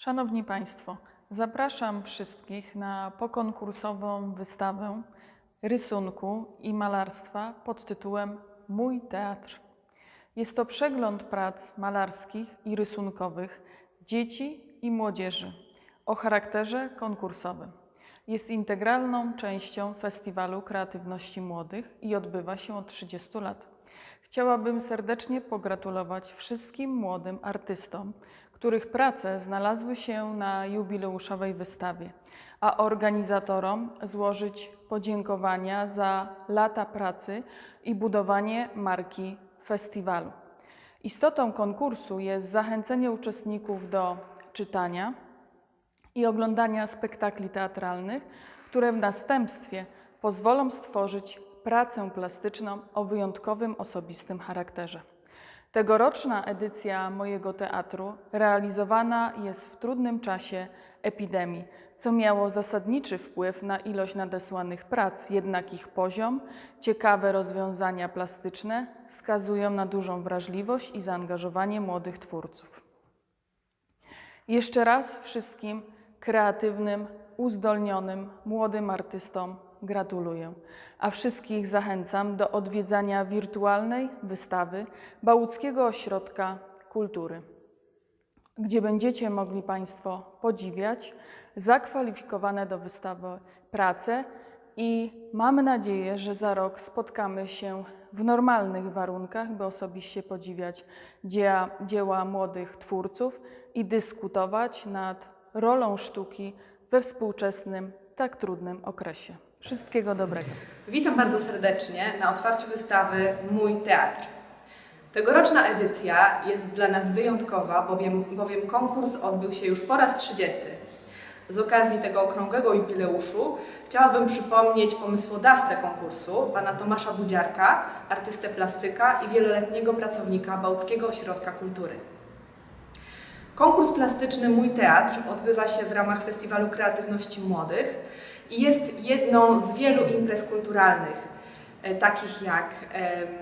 Szanowni Państwo, zapraszam wszystkich na pokonkursową wystawę rysunku i malarstwa pod tytułem Mój Teatr. Jest to przegląd prac malarskich i rysunkowych dzieci i młodzieży o charakterze konkursowym. Jest integralną częścią Festiwalu Kreatywności Młodych i odbywa się od 30 lat. Chciałabym serdecznie pogratulować wszystkim młodym artystom, których prace znalazły się na jubileuszowej wystawie, a organizatorom złożyć podziękowania za lata pracy i budowanie marki festiwalu. Istotą konkursu jest zachęcenie uczestników do czytania i oglądania spektakli teatralnych, które w następstwie pozwolą stworzyć pracę plastyczną o wyjątkowym osobistym charakterze. Tegoroczna edycja mojego teatru realizowana jest w trudnym czasie epidemii, co miało zasadniczy wpływ na ilość nadesłanych prac, jednak ich poziom, ciekawe rozwiązania plastyczne wskazują na dużą wrażliwość i zaangażowanie młodych twórców. Jeszcze raz wszystkim kreatywnym, uzdolnionym, młodym artystom gratuluję, a wszystkich zachęcam do odwiedzania wirtualnej wystawy Bałuckiego Ośrodka Kultury, gdzie będziecie mogli Państwo podziwiać zakwalifikowane do wystawy prace i mamy nadzieję, że za rok spotkamy się w normalnych warunkach, by osobiście podziwiać dzieła, dzieła młodych twórców i dyskutować nad rolą sztuki we współczesnym, tak trudnym okresie. Wszystkiego dobrego. Witam bardzo serdecznie na otwarciu wystawy Mój Teatr. Tegoroczna edycja jest dla nas wyjątkowa, bowiem, bowiem konkurs odbył się już po raz 30. Z okazji tego okrągłego jubileuszu chciałabym przypomnieć pomysłodawcę konkursu, pana Tomasza Budziarka, artystę plastyka i wieloletniego pracownika Bałckiego Ośrodka Kultury. Konkurs plastyczny Mój Teatr odbywa się w ramach Festiwalu Kreatywności Młodych i jest jedną z wielu imprez kulturalnych, e, takich jak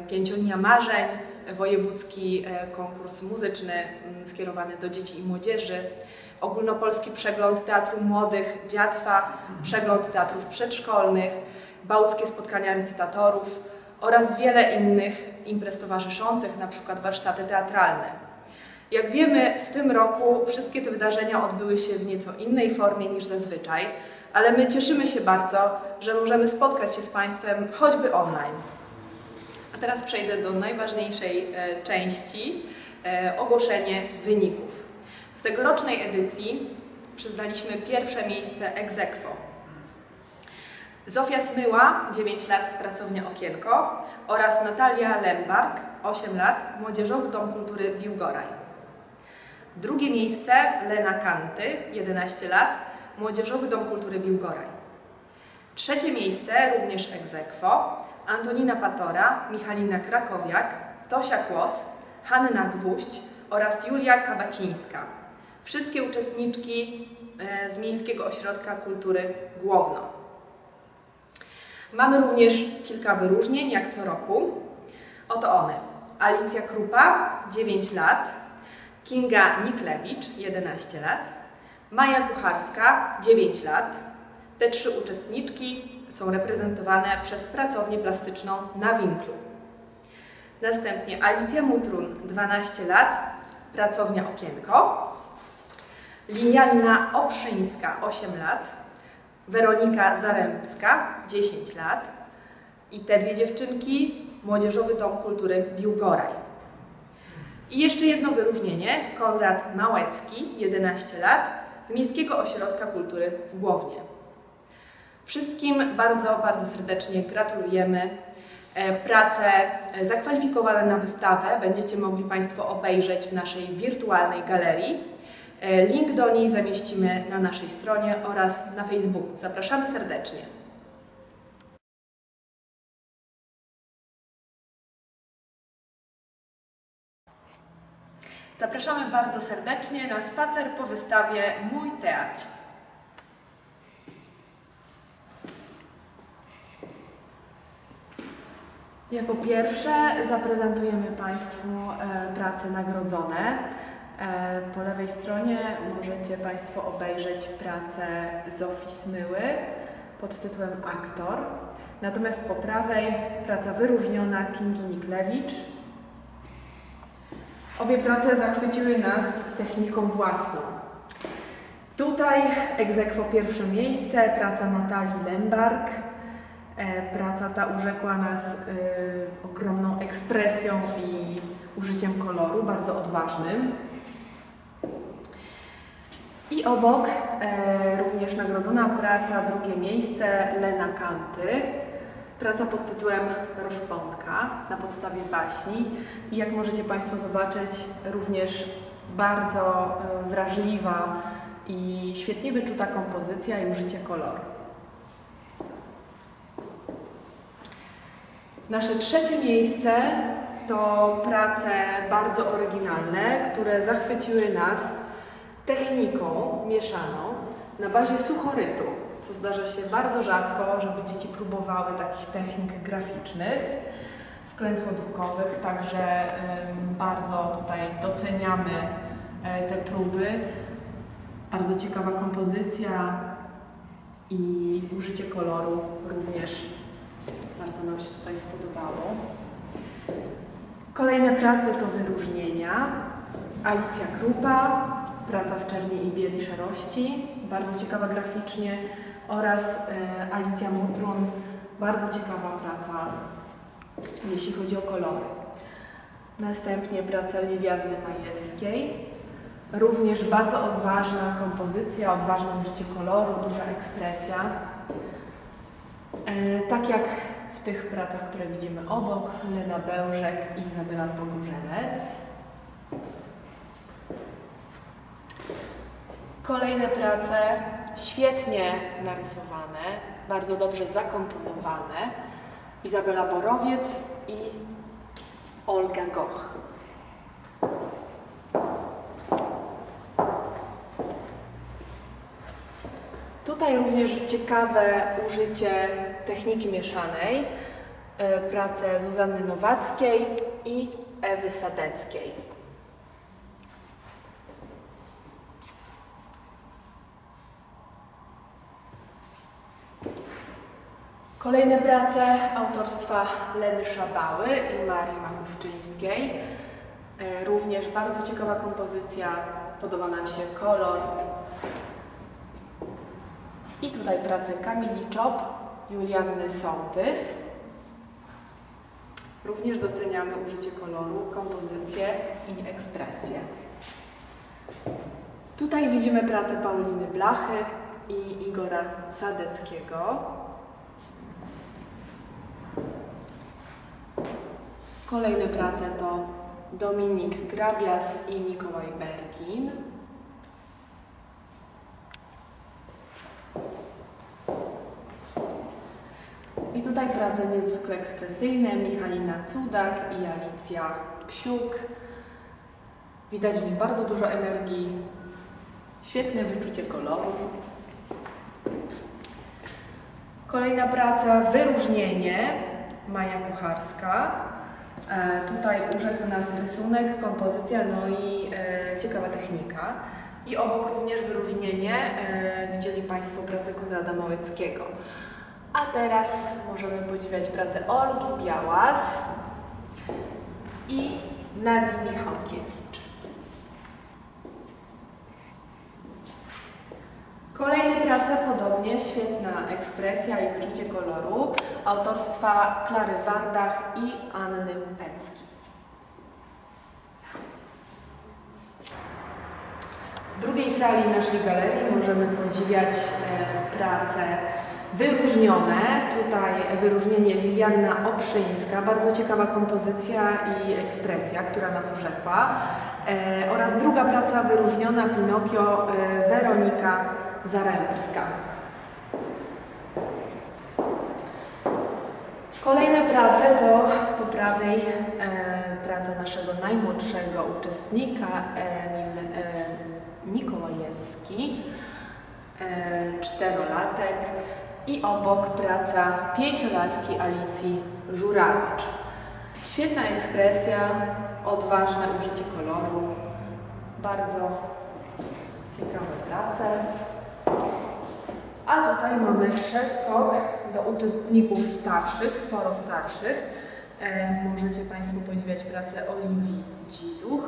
Pięciolinia Marzeń, wojewódzki e, konkurs muzyczny m, skierowany do dzieci i młodzieży, ogólnopolski przegląd Teatru Młodych Dziatwa, przegląd teatrów przedszkolnych, bałckie spotkania recytatorów oraz wiele innych imprez towarzyszących, przykład warsztaty teatralne. Jak wiemy, w tym roku wszystkie te wydarzenia odbyły się w nieco innej formie niż zazwyczaj, ale my cieszymy się bardzo, że możemy spotkać się z Państwem choćby online. A teraz przejdę do najważniejszej e, części e, ogłoszenie wyników. W tegorocznej edycji przyznaliśmy pierwsze miejsce ex aequo. Zofia Smyła, 9 lat, pracownia Okienko oraz Natalia Lembark, 8 lat, Młodzieżowy Dom Kultury Biłgoraj. Drugie miejsce Lena Kanty, 11 lat, Młodzieżowy Dom Kultury Biłgoraj. Trzecie miejsce, również aequo, Antonina Patora, Michalina Krakowiak, Tosia Kłos, Hanna Gwóźdź oraz Julia Kabacińska. Wszystkie uczestniczki e, z Miejskiego Ośrodka Kultury Głowno. Mamy również kilka wyróżnień, jak co roku. Oto one. Alicja Krupa, 9 lat, Kinga Niklewicz, 11 lat, Maja Kucharska, 9 lat. Te trzy uczestniczki są reprezentowane przez pracownię plastyczną na Winklu. Następnie Alicja Mutrun, 12 lat, pracownia Okienko. Lilianna Oprzyńska, 8 lat. Weronika Zarębska, 10 lat. I te dwie dziewczynki, Młodzieżowy Dom Kultury Biłgoraj. I jeszcze jedno wyróżnienie, Konrad Małecki, 11 lat, z Miejskiego Ośrodka Kultury w Głownie. Wszystkim bardzo, bardzo serdecznie gratulujemy. E, Prace e, zakwalifikowane na wystawę będziecie mogli Państwo obejrzeć w naszej wirtualnej galerii. E, Link do niej zamieścimy na naszej stronie oraz na Facebooku. Zapraszamy serdecznie. Zapraszamy bardzo serdecznie na spacer po wystawie Mój Teatr. Jako pierwsze zaprezentujemy Państwu e, prace nagrodzone. E, Po lewej stronie możecie Państwo obejrzeć pracę Zofii Smyły pod tytułem Aktor. Natomiast po prawej praca wyróżniona Kingi Niklewicz. Obie prace zachwyciły nas techniką własną. Tutaj egzekwo pierwsze miejsce, praca Natalii Lembark. E, Praca ta urzekła nas y, ogromną ekspresją i użyciem koloru, bardzo odważnym. I obok e, również nagrodzona praca, drugie miejsce Lena Kanty. Praca pod tytułem Roszponka na podstawie baśni. I jak możecie Państwo zobaczyć, również bardzo e, wrażliwa i świetnie wyczuta kompozycja i użycie koloru. Nasze trzecie miejsce to prace bardzo oryginalne, które zachwyciły nas techniką mieszaną na bazie suchorytu, co zdarza się bardzo rzadko, żeby dzieci próbowały takich technik graficznych, wklęsłodrukowych, także bardzo tutaj doceniamy e, te próby. Bardzo ciekawa kompozycja i użycie koloru również bardzo nam się tutaj spodobało. Kolejne prace to wyróżnienia. Alicja Krupa, praca w czerni i bieli szarości, bardzo ciekawa graficznie oraz e, Alicja Mutrun, bardzo ciekawa praca, jeśli chodzi o kolory. Następnie praca Lilianny Majewskiej, również bardzo odważna kompozycja, odważne użycie koloru, duża ekspresja. E, tak jak w tych pracach, które widzimy obok, Lena Bełżek i Izabela Pogorzelec. Kolejne prace świetnie narysowane, bardzo dobrze zakomponowane. Izabela Borowiec i Olga Goch. Tutaj również ciekawe użycie techniki mieszanej, e, prace Zuzanny Nowackiej i Ewy Sadeckiej. Kolejne prace autorstwa Leny Szabały i Marii Makówczyńskiej. E, Również bardzo ciekawa kompozycja, podoba nam się kolor, i tutaj pracę Kamili Czop, Julianny Sołtys. Również doceniamy użycie koloru, kompozycję i ekspresję. Tutaj widzimy pracę Pauliny Blachy i Igora Sadeckiego. Kolejne prace to Dominik Grabias i Mikołaj Bergin. I tutaj prace niezwykle ekspresyjne Michalina Cudak i Alicja Psiuk. Widać w nich bardzo dużo energii, świetne wyczucie koloru. Kolejna praca Wyróżnienie Maja Kucharska. E, tutaj urzekł nas rysunek, kompozycja, no i e, ciekawa technika. I obok również wyróżnienie e, widzieli Państwo pracę Konrada Małeckiego. A teraz możemy podziwiać pracę Olgi Białas i Nadii Michałkiewicz. Kolejne prace podobnie, świetna ekspresja i wyczucie koloru autorstwa Klary Wardach i Anny Pęcki. W drugiej sali naszej galerii możemy podziwiać e, prace wyróżnione. Tutaj wyróżnienie Lilianna Oprzyńska, bardzo ciekawa kompozycja i ekspresja, która nas urzekła. E, oraz druga praca wyróżniona Pinokio e, Weronika Zaremska. Kolejne prace to po prawej e, praca naszego najmłodszego uczestnika Emil e, Mikołajewski, e, czterolatek i obok praca pięciolatki Alicji Żurawicz. Świetna ekspresja, odważne użycie koloru, Bardzo ciekawe prace. A tutaj mamy przeskok do uczestników starszych, sporo starszych. E, możecie Państwo podziwiać pracę Oliwii Dziduch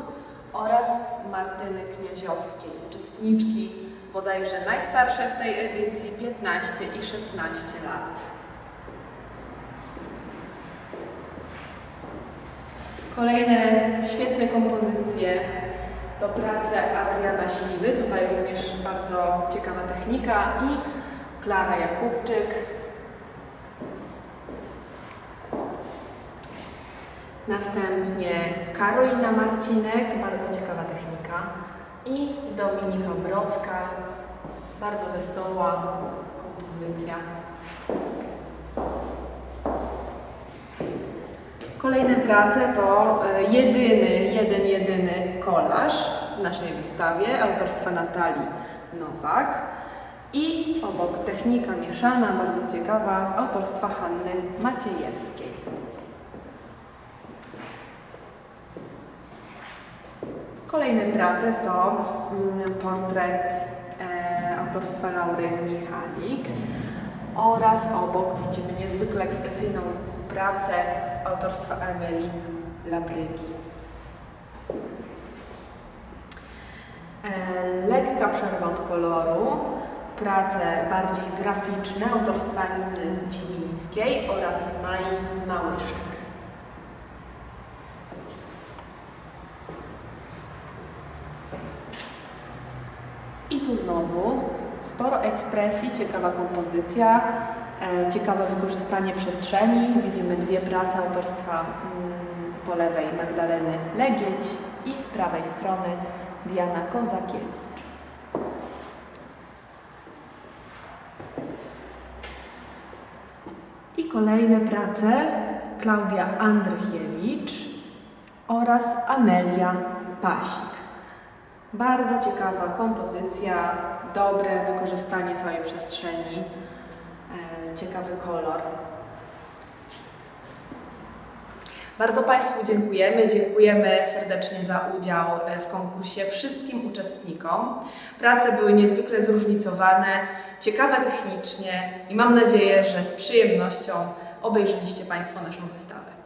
oraz Martyny Kniaziowskiej, uczestniczki bodajże najstarsze w tej edycji 15 i 16 lat. Kolejne świetne kompozycje to prace Adriana Śliwy, tutaj również bardzo ciekawa technika. I Klara Jakubczyk. Następnie Karolina Marcinek, bardzo ciekawa technika. I Dominika Brodzka, bardzo wesoła kompozycja. Kolejne prace to e, jedyny, jeden, jedyny kolaż w naszej wystawie autorstwa Natalii Nowak i obok technika mieszana, bardzo ciekawa, autorstwa Hanny Maciejewskiej. Kolejne prace to mm, portret e, autorstwa Laury Michalik oraz obok widzimy niezwykle ekspresyjną pracę autorstwa Amelii Labryki. E, Lekka przerwa od koloru, prace bardziej graficzne autorstwa Niny Dzimińskiej oraz Mai Małyszek. I tu znowu sporo ekspresji, ciekawa kompozycja, ciekawe wykorzystanie przestrzeni. Widzimy dwie prace autorstwa mm, po lewej Magdaleny Legieć i z prawej strony Diana Kozakiewicz. I kolejne prace Klaudia Andrychiewicz oraz Amelia Pasik. Bardzo ciekawa kompozycja, dobre wykorzystanie całej przestrzeni, e, ciekawy kolor. Bardzo Państwu dziękujemy. Dziękujemy serdecznie za udział e, w konkursie wszystkim uczestnikom. Prace były niezwykle zróżnicowane, ciekawe technicznie i mam nadzieję, że z przyjemnością obejrzyliście Państwo naszą wystawę.